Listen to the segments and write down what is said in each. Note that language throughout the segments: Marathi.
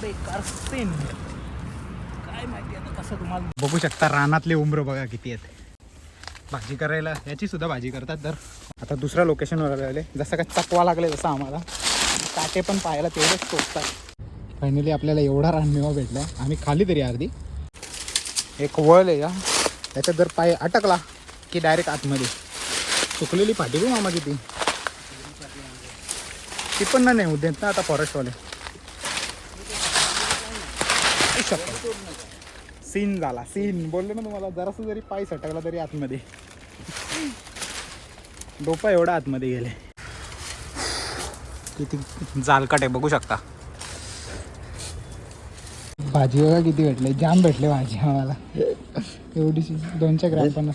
बेकार सीन काय माहिती आता कसं तुम्हाला बघू शकता रानातले उमरं बघा किती आहेत. भाजी करायला याची सुद्धा भाजी करतात तर. आता दुसऱ्या लोकेशनवर आले. जसं काय चकवा लागले जसं आम्हाला. काटे पण पाहायला तेवढेच टोचतात. फायनली आपल्याला एवढा रानमेवा भेटला. आम्ही खाली तरी अर्धी. एक वळ आहे का त्याच्यात जर पाय अटकला की डायरेक्ट आतमध्ये. सुकलेली फाटी गो मामा किती. ती पण ना नाही उद्या ना आता फॉरेस्टवाले सीन झाला सीन. बोललो ना तुम्हाला जरासं जरी पाय सटकला तरी आतमध्ये. डोपा एवढा आतमध्ये गेले. किती जालकाट आहे बघू शकता. भाजी बघा किती भेटले. जाम भेटले भाजी आम्हाला. एवढीशी दोनशे ग्रॅम पण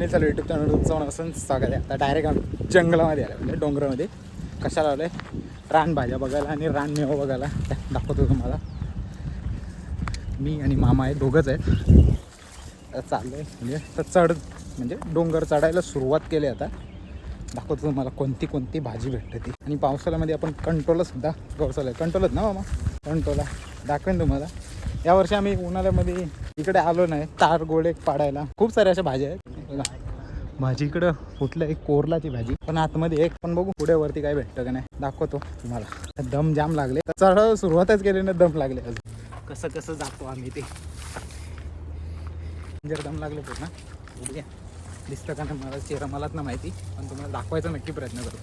चॅनल चालू युट्यूब चॅनल तुमचं मनापासून स्वागत आहे. आता डायरेक्ट आम्ही जंगलामध्ये आलं. म्हणजे डोंगरामध्ये. कशाला आलं आहे रानभाज्या बघायला आणि रानमेवा बघायला. दाखवतो तुम्हाला. मी आणि मामा आहे दोघंच आहेत. चाललं आहे म्हणजे तर चढ म्हणजे डोंगर चढायला सुरुवात केली आता. दाखवतो तुम्हाला कोणती कोणती भाजी भेटते ती. आणि पावसाळ्यामध्ये आपण कंट्रोलसुद्धा गवसाला कंट्रोलच ना मामा? कंट्रोला दाखवेन तुम्हाला. यावर्षी आम्ही उन्हाळ्यामध्ये इकडे आलो नाही. तार गोळे पाडायला. खूप साऱ्या अशा भाज्या आहेत. बघा. भाजी इकडं फुटलं एक कोरलाची भाजी. पण आतमध्ये एक पण बघू पुढे वरती काय भेटतं का नाही. दाखवतो तुम्हाला. दम जाम लागले. चढ सुरुवातच केली ना दम लागले. अजून कसं कसं जातो आम्ही ते. जर दम लागले पूर्ण बघूया दिसतं का नाही मला? चेहरा मलाच ना माहिती पण तुम्हाला दाखवायचा नक्की प्रयत्न करतो.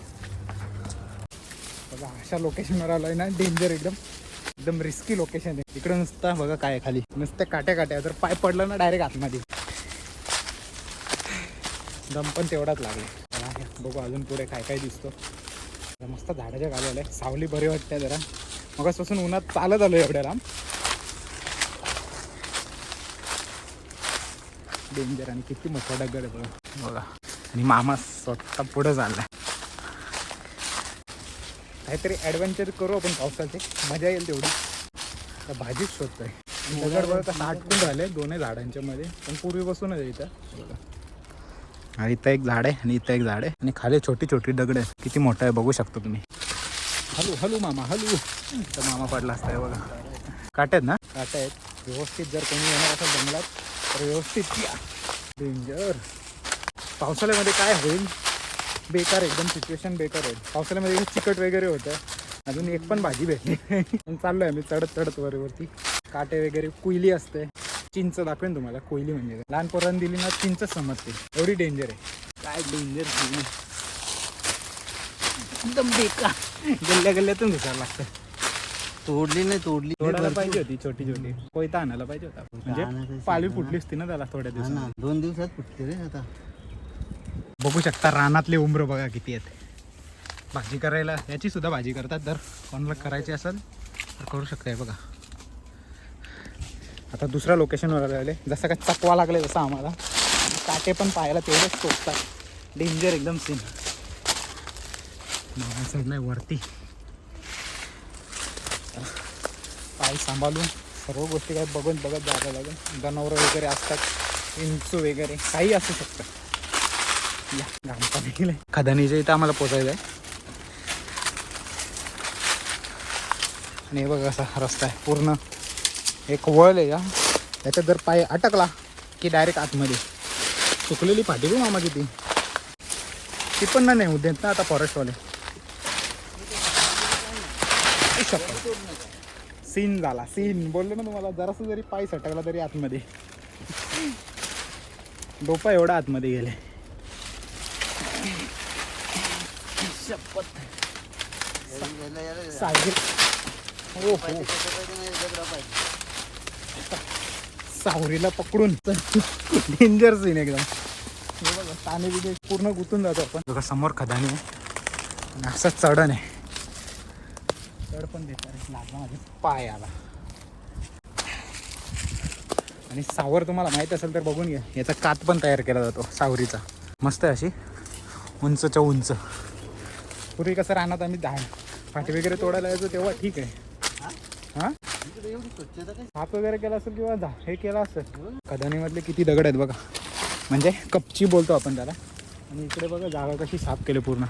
बघा अशा लोकेशनवर आलोय ना डेंजर एकदम. एकदम रिस्की लोकेशन आहे. इकडं नुसतं बघा काय खाली. नुसते काट्या काट्या जर पाय पडलं ना डायरेक्ट आतमध्ये. दम पण तेवढाच लागले. बघू अजून पुढे काय काय दिसतो. मस्त झाडाच्या गावी आलंय. सावली बरी वाटते जरा. मगापासून उन्हात चालत आलो एवढ्या लांब. डेंजर आणि किती मोठा डगर आहे बघा. बघा. आणि मामा स्वतः पुढं चाललाय. काहीतरी ॲडव्हेंचर करू आपण पावसाचे. मजा येईल तेवढी. तर भाजीच शोधतोय. बघा आटकून राहिले दोन्ही झाडांच्या मध्ये. पण पूर्वीपासूनच आहे इथं. बघा. आणि इथं एक झाड आहे आणि इथं एक झाड आहे. आणि खाली छोटी छोटी दगड आहे किती मोठं आहे बघू शकतो तुम्ही. हलू हलू मामा हलू. तर मामा पडला असता बघा. काट्यात ना? काट्या आहेत. व्यवस्थित जर कोणी येणार असेल जंगलात तर व्यवस्थित या. डेंजर पावसाळ्यामध्ये काय होईल? बेकार एकदम सिच्युएशन बेकार आहे. पावसाळ्यामध्ये चिकट वगैरे होतं. अजून एक पण भाजी भेटली. पण चाललोय मी चढत चढत वरवरती. काटे वगैरे कुईली असते. चिंच दाखवेन तुम्हाला कोयली म्हणजे. लहान पोरांनी दिली ना चिंच समजते. एवढी डेंजर आहे. काय डेंजर एकदम बेकार. गल्ल्या गल्ल्यातून घुसायला लागतं. तोडली नाही तोडली. तोडायला पाहिजे होती छोटी छोटी कोयता आणायला पाहिजे होता. म्हणजे पालवी ना. फुटली असती ना त्याला थोड्या दिवसात ना. दोन दिवसात फुटते रे आता. बघू शकता रानातले उमरं बघा किती आहेत. भाजी करायला याची सुद्धा भाजी करतात. जर कोणाला करायची असेल तर करू शकताय बघा. आता दुसऱ्या लोकेशनवर आले जसं काय चकवा लागले जसं आम्हाला. काटे पण पाहायला तेवढेच टोकतात डेंजर एकदम सीन मामा चढलाय वरती. पाय सांभाळून सर्व गोष्टी काय बघून बघत जायला लागेल. जनावरं वगैरे असतात इंचू वगैरे काही असू शकतं. या घामपा देखील आहे खदानीच्या इथं आम्हाला पोचायचं आहे. आणि हे बघा असा रस्ता आहे. पूर्ण एक वळ आहे या. त्याच्यात जर पाय अटकला की डायरेक्ट आतमध्ये. सुकलेली फाटी गो मामा किती ती पण ना नाही उद्या ना आता फॉरेस्टवाले सीन झाला सीन. बोललो ना तुम्हाला जरासं जरी पाय सटकला तरी आतमध्ये. डोपा एवढा आतमध्ये गेले. सागरी हो सावरीला पकडून. डेंजर सीन एकदम. हे बघा बिने पूर्ण गुंतून जातो आपण. बघा समोर खदानी आहे. आणि असं चढण आहे. चढ पण देतात. लागला माझ्या पाय आला. आणि सावर तुम्हाला माहीत असेल तर बघून घ्या. याचा कात पण तयार केला जातो सावरीचा. मस्त आहे अशी. उंचच्या उंच. पूर्वी कसं राहणार आम्ही दहा फाटी वगैरे तोडायला यायचो तेव्हा ठीक आहे. हां? एवढी स्वच्छता काय साफ वगैरे केला असेल किंवा झा- हे केलं असेल. खदानीमधले किती दगड आहेत बघा. म्हणजे कपची बोलतो आपण त्याला. आणि इकडे बघा जागा कशी साफ केली पूर्ण.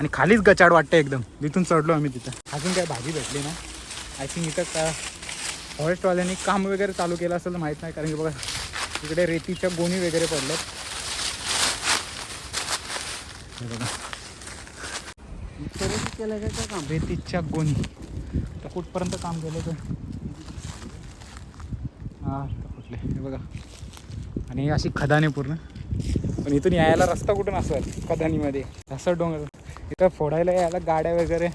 आणि खालीच गचाड वाटतं एकदम. तिथून चढलो आम्ही तिथं. अजून काय भाजी भेटली ना? आय थिंक इथं का फॉरेस्टवाल्यांनी काम वगैरे चालू केलं असेल माहीत नाही. कारण की बघा इकडे रेतीच्या गोणी वगैरे पडल्यात. हे बघा. केलं काय का काम? रेतीच्या गोणी. कुठपर्यंत काम केलं तर हां कुठले? हे बघा. आणि अशी खदाने पूर्ण. पण इथून यायला रस्ता कुठून असेल? खदानीमध्ये. असं डोंगर. इथं फोडायला यायला गाड्या वगैरे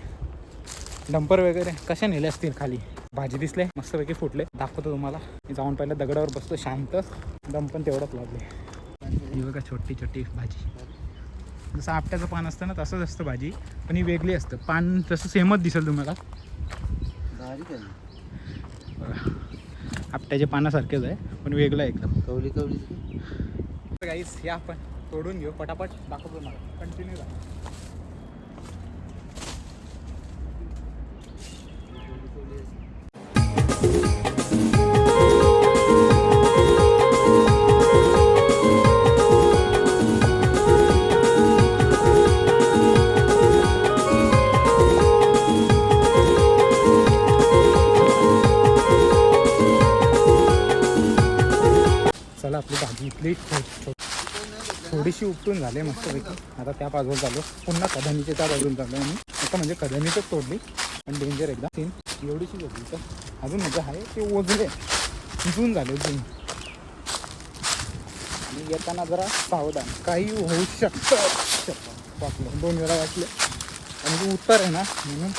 डंपर वगैरे. कशा नेले असतील खाली? भाजी दिसले मस्तपैकी फुटले. दाखवतो तुम्हाला. मी जाऊन पहिलं दगडावर बसतो शांत. दम पण तेवढंच लागले. ही बघा छोटी छोटी भाजी. जसं आपट्याचं पान असतं ना तसंच असतं भाजी. पण ही वेगळी असतं. पान तसं सेमच दिसेल तुम्हाला. आपट्याच्या पानासारखेच आहे पण वेगळं आहे एकदम. कवली कवली. गाईस या आपण तोडून घेऊ पटापट दाखवतो मला कंटिन्यू झालं उपटून झाली मस्तपैकी. आता त्या बाजूला चालू पुन्हा कधानीच्या त्या बाजूला चालू आणि आता म्हणजे कधानीतच तोडली. पण डेंजर एकदा. तीन. एवढीशी होती तर. अजून म्हणजे आहे. ते ओझले जून झाले जून आणि येताना जरा सावधान. काही होऊ शकतं. वाटलं. दोन वेळा वाटले. आणि ते उत्तर आहे ना म्हणून.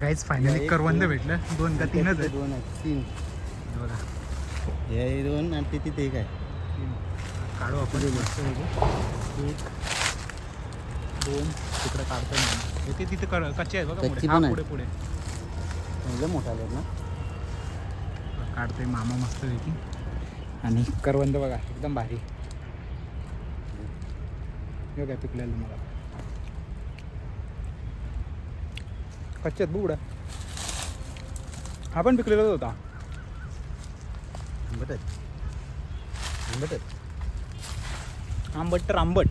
काहीच फायनली करवंद. भेटलं. दोन का तीनच आहे दोन आहेत. तीन. हे बघा. हे दोन आणि ते तिथे एक आहे. काढू आपण मस्त. एक दोन तिकडे काढतो मी. हे ते तिथे कच्चे आहेत बघा पुढे. आहे. पुढे मोठा आले ना. काढतोय मामा मस्त पैकी. आणि करवंद बघा एकदम भारी. काय पिकलेलं मला. कच्चे आहेत बुगडा हा पण पिकलेलाच होता. आंबट आंबट तर आंबट.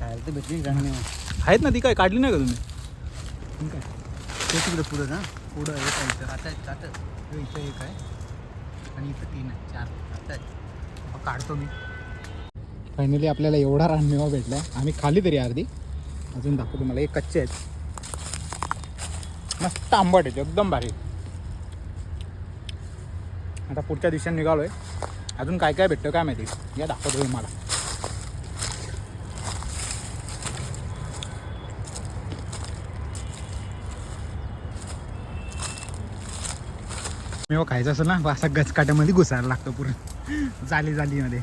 खायला तर भेटली चांगली आहेत ना ती काय काढली नाही का तुम्ही? काय? ते तिकडे पुढं ना? पुढं एक आहे इथं. आहेत. हे इथं. एक आहे. आणि इथं तीन आहे चार. मग काढतो मी. फायनली आपल्याला एवढा रानमेवा भेटला आम्ही खाली तरी अर्धी. अजून दाखवतो मला एक कच्चे आहेत. मस्त आंबट आहेत. एकदम भारी. आता पुढच्या दिवसांनी निघालोय. अजून काय काय भेटतं काय माहिती? या दाखवतो तुम्हाला. मेवा खायचं असेल ना असा गचकाट्यामध्ये घुसायला लागतो पूर्ण. जाली जालीमध्ये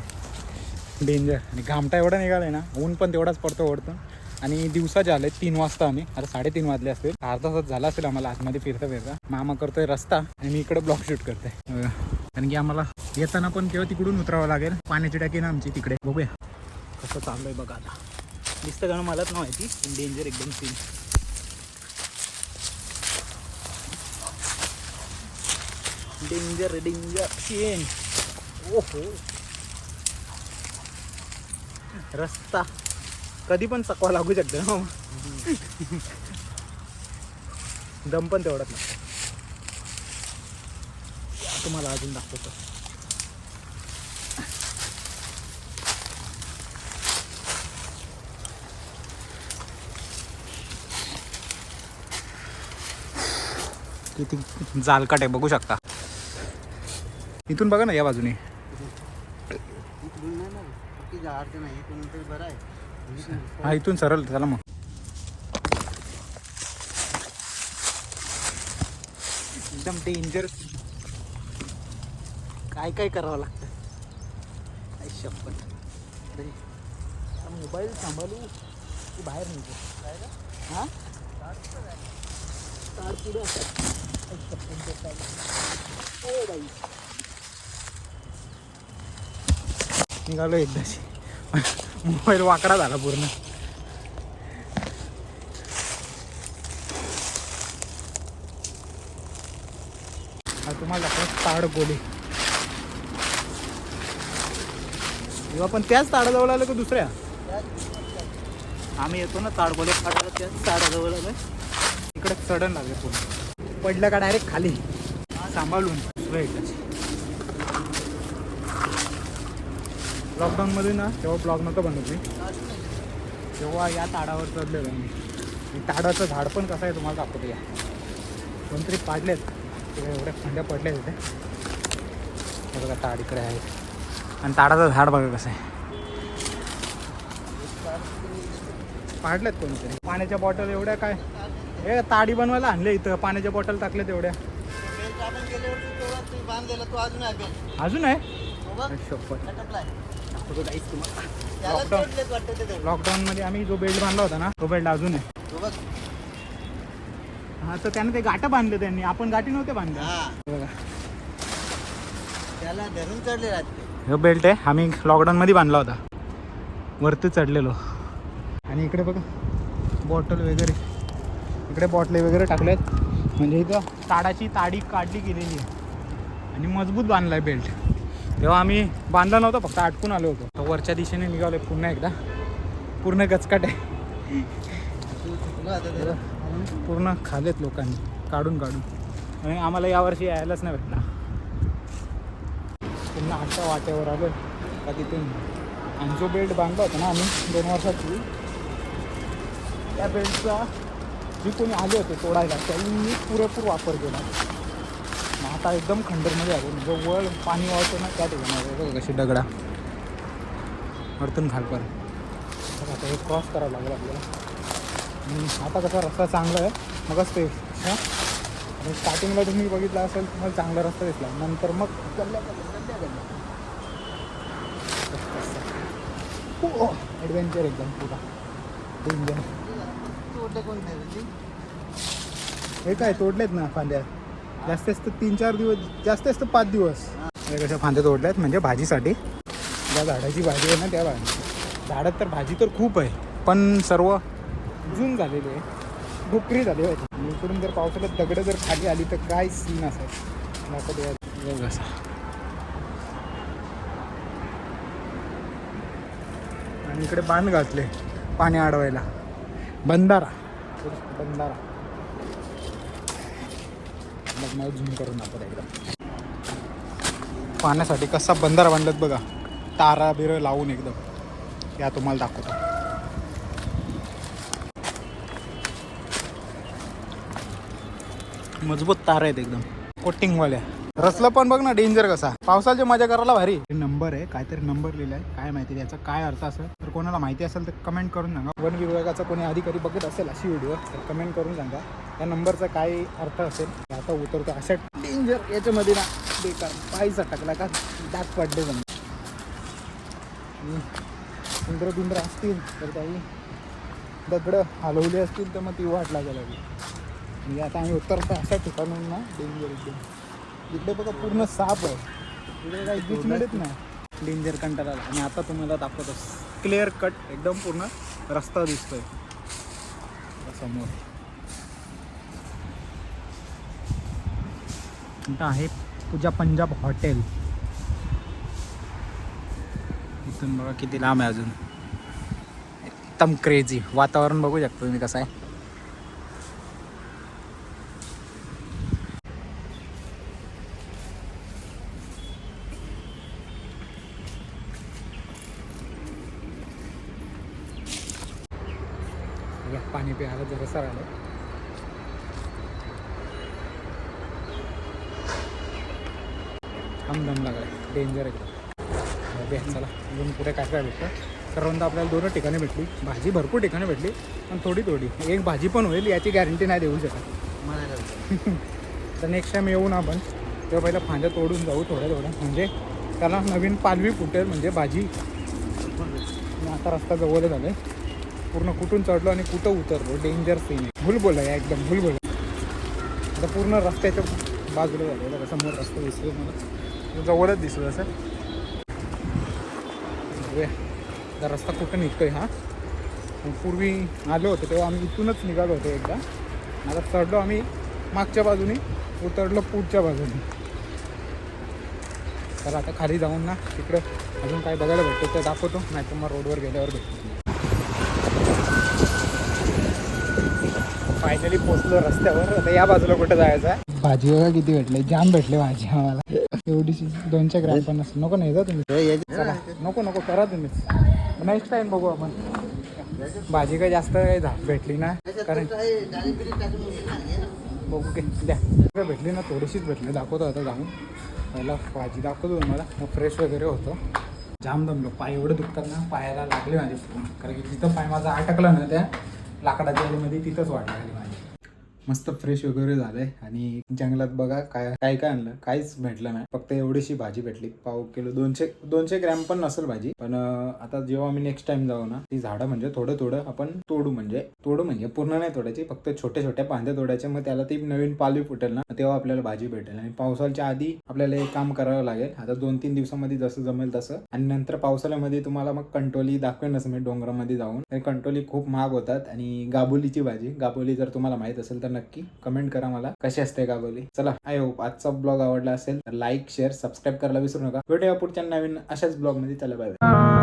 डेंजर आणि घामटा एवढा निघालाय ना ऊन पण तेवढाच पडतो ओढतं आणि दिवसा जे आले तीन वाजता आम्ही. आता साडेतीन वाजले असतील. अर्धा तास झाला असेल आम्हाला आतमध्ये फिरता फिरता. मामा करतोय रस्ता आणि मी इकडे ब्लॉक शूट करतोय. कारण की आम्हाला येताना पण तेव्हा तिकडून उतरावं लागेल. पाण्याची टाकी ना आमची तिकडे. बघूया. कसं चाललंय बघा आता. दिसतं कारण ना मलाच नाही माहिती डेंजर एकदम सीन डेंजर डेंजर सीन ओहो. रस्ता. कधी पण चकवा लागू शकतो ना दम पण तेवढाच लागतो. तुम्हाला अजून दाखवतो. किती जालकाट आहे बघू शकता. इथून बघा ना या बाजूने. बरं आहे. हा इथून सरळ चला मग. एकदम डेंजर काय काय करावं लागतं? काय शपथ? मोबाईल सांभाळू की बाहेर निघू? हा? तार पुढे. O by. निघालो एकदाशी. मोबाईल वाकडा झाला पूर्ण. तुम्हाला ताड गोले. किंवा पण त्याच ताडाजवळ आलं का दुसऱ्या? आम्ही येतो ना ताडगोले फाटाला त्याच ताडाजवळ आलं इकडे चढण लागले पूर्ण. पडलं का डायरेक्ट खाली? सांभाळून. एकदाच लॉकडाऊनमध्ये ना तेव्हा ब्लॉग नव्हतं बनवत मी. तेव्हा या ताडावर चढलेलो मी. ताडाचं झाड पण कसं आहे तुम्हाला दाखवतो या. कोणतरी पाडलेत. एवढ्या खंड्या पडल्या तिथे हे बघा ताड इकडे आहे. आणि ताडाचं झाड बघा कसं आहे. पाडलेत कोणतरी पाण्याच्या बॉटल एवढ्या काय? हे ताडी बनवायला आणले इथं. पाण्याच्या बॉटल टाकल्यात एवढ्या. अजून आहे. शपथ लटकलाय दाखवतो तुम्हाला ते तेवढं. लॉकडाऊनमध्ये आम्ही जो बेल्ट बांधला होता ना तो बेल्ट अजून आहे. हा तर त्याने ते गाठं बांधले त्यांनी. आपण गाठी नव्हते बांधल्या. हा. बघा. त्याला धरून चढले राहते हे बेल्ट आहे. आम्ही लॉकडाऊनमध्ये बांधला होता. वरती चढलेलो. आणि इकडे बघा बॉटल वगैरे. इकडे बॉटले वगैरे टाकल्यात. म्हणजे इथं ताडाची ताडी काढली गेलेली आहे. आणि मजबूत बांधला आहे बेल्ट तेव्हा आम्ही बांधला नव्हता फक्त अडकून आलो होतो. तर वरच्या दिशेने निघालो पुन्हा एकदा. पूर्ण गचकाट आहे. पूर्ण खालेत लोकांनी काढून काढून. आणि आम्हाला यावर्षी यायलाच नाही भेटला. पुन्हा आठच्या वाट्यावर आलो का तिथून आणि जो बेल्ट बांधला होता ना आम्ही दोन वर्षाची त्या बेल्टचा जे कोणी आले होते तोडायला त्यांनी पुरेपूर वापर केला. आता एकदम खंडरमध्ये आलो म्हणजे वळ पाणी वाळतो ना त्या ठिकाणी कशी दगडा. वरतून तर आता हे क्रॉस करावं लागेल आपल्याला. आता कसा रस्ता चांगला आहे. मगच ते हा? आणि स्टार्टिंगला तुम्ही बघितलं असेल तुम्हाला चांगला रस्ता दिसला. नंतर मग गल्ल्या गल्ल्या गल्ल्या ॲडव्हेंचर एकदम पुरा डेंजर हे काय तोडलेत ना फांद्या? जास्त जास्त तीन चार दिवस जास्त जास्त पाच दिवस. कशा फांद्या तोडल्यात म्हणजे भाजीसाठी. ज्या झाडाची भाजी आहे ना त्या भाजी. झाडात तर भाजी तर खूप आहे पण सर्व जून झालेली आहे. डुकरी झाली आहे आणि इकडून जर पावसाळ्यात दगडं जर खाली आली तर काय सीन असेल? दाखवतो असा. आणि इकडे बांध घातले पाणी अडवायला. बंधारा. बंधारा. मग मला झूम करून दाखवत एकदम. पाण्यासाठी कसा बंधारा बांधलात बघा. तारा बिरं लावून एकदम. या तुम्हाला दाखवतो. मजबूत तारा आहेत एकदम. कोटिंगवाल्या रसला पण बघ ना डेंजर कसा. पावसाची मजा करायला भारी. नंबर आहे काहीतरी नंबर लिहिलाय. काय माहिती त्याचा काय अर्थ असेल? तर कोणाला माहिती असेल तर कमेंट करून सांगा. वन विभागाचा कोणी अधिकारी बघत असेल अशी व्हिडिओ तर कमेंट करून सांगा. त्या नंबरचा काय अर्थ असेल? आता उतरतो. अशा डेंजर याच्यामध्ये ना बेकार. पायचा टाकला का? दात पडले जण इंद्र बिंद्र असतील तर काही दगडं हलवली असतील तर मग ती वाट लागायला लागली. म्हणजे आता आम्ही उतरतो अशा ठिकाणून ना डेंजर एकदम इकडे बघा पूर्ण साप आहे. इकडे काही बीच मिळत नाही. डेंजर कंटाळा आणि आता तुम्हाला दाखवतो. क्लिअर कट एकदम पूर्ण रस्ता दिसतोय. समोर. आहे पूजा पंजाब हॉटेल. इथून बघा किती लांब आहे अजून. एकदम क्रेझी वातावरण बघू शकतो तुम्ही कसं आहे या पाणी प्यायला जरा आलं. हम दम लागला डेंजर एकदम चला. अजून पुढे काय काय भेटतं? सर्वांना आपल्याला दोन ठिकाणी भेटली. भाजी भरपूर ठिकाणी भेटली. पण थोडी थोडी. एक भाजी पण होईल याची गॅरंटी नाही देऊ शकत. तर नेक्स्ट टाईम येऊन आपण तेव्हा पहिला फांद्या तोडून जाऊ थोड्या थोड्या. म्हणजे त्याला नवीन पालवी फुटेल म्हणजे भाजी. आता रस्ता जवळ झाला आहे पूर्ण कुठून चढलो आणि कुठं उतरलो. डेंजर सीन आहे. भूल बोला या एकदम भूल बोला आता पूर्ण रस्त्याच्या बाजूला झालं. बघा समोर रस्ता दिसतो मला. म्हणजे जवळच दिसतो असं. बघूया. आता रस्ता कुठं निघतोय हा? पूर्वी आलो होतो तेव्हा आम्ही इथूनच निघालो होतो एकदा. आता चढलो आम्ही मागच्या बाजूने उतरलो पुढच्या बाजूने. तर आता खाली जाऊन ना तिकडं अजून काय बघायला भेटतो ते दाखवतो. नाही तर मग रोडवर गेल्यावर भेटतो. फायनली पोचलो रस्त्यावर. आता या बाजूला कुठं जायचं आहे? भाजी बघा किती भेटले? जाम भेटले भाजी आम्हाला. एवढीशी दोनशे ग्रॅम पण नसतं नको नाही जा तुम्ही. चला. नको नको करा तुम्हीच नेक्स्ट टाइम बघू आपण. भाजी काय जास्त काही झा भेटली ना? कारण बघू की द्या. काय भेटली ना थोडीशीच भेटली. दाखवतो आता जाऊन. पहिला भाजी दाखवतो तुम्हाला. मग फ्रेश वगैरे होतो. जाम दमलो. पाय एवढं दुखतात ना पायाला लागले माझे कारण की जिथं पाय माझा अटकला ना त्या लाकडाच्या मध्ये तिथंच वाट लागली. माझी मस्त फ्रेश वगैरे झालंय. आणि जंगलात बघा काय काय काय आणलं? काहीच भेटलं नाही. फक्त एवढीशी भाजी भेटली. पाव किलो दोनशे दोनशे ग्रॅम पण नसेल भाजी. पण आता जेव्हा आम्ही नेक्स्ट टाइम जाऊ ना ती झाडं म्हणजे थोडं थोडं आपण तोडू म्हणजे तोडू म्हणजे पूर्ण नाही तोडायची. फक्त छोट्या छोट्या पांद्या तोडायचे मग त्याला ती नवीन पालवी फुटेल ना तेव्हा आपल्याला भाजी भेटेल. आणि पावसाच्या आधी आपल्याला एक काम करावं लागेल. आता दोन तीन दिवसामध्ये जसं जमेल तसं. आणि नंतर पावसाळ्यामध्ये तुम्हाला मग कंटोली दाखवेनच मी डोंगरामध्ये जाऊन. आणि कंटोली खूप महाग होतात. आणि गाबोलीची भाजी गाबोली जर तुम्हाला माहीत असेल तर नक्की कमेंट करा मला. कशी असते गाबोली? चला आय होप आजचा ब्लॉग आवडला असेल तर लाईक शेअर सबस्क्राईब करायला विसरू नका. भेटूया पुढच्या नवीन अशाच ब्लॉगमध्ये. चला बाय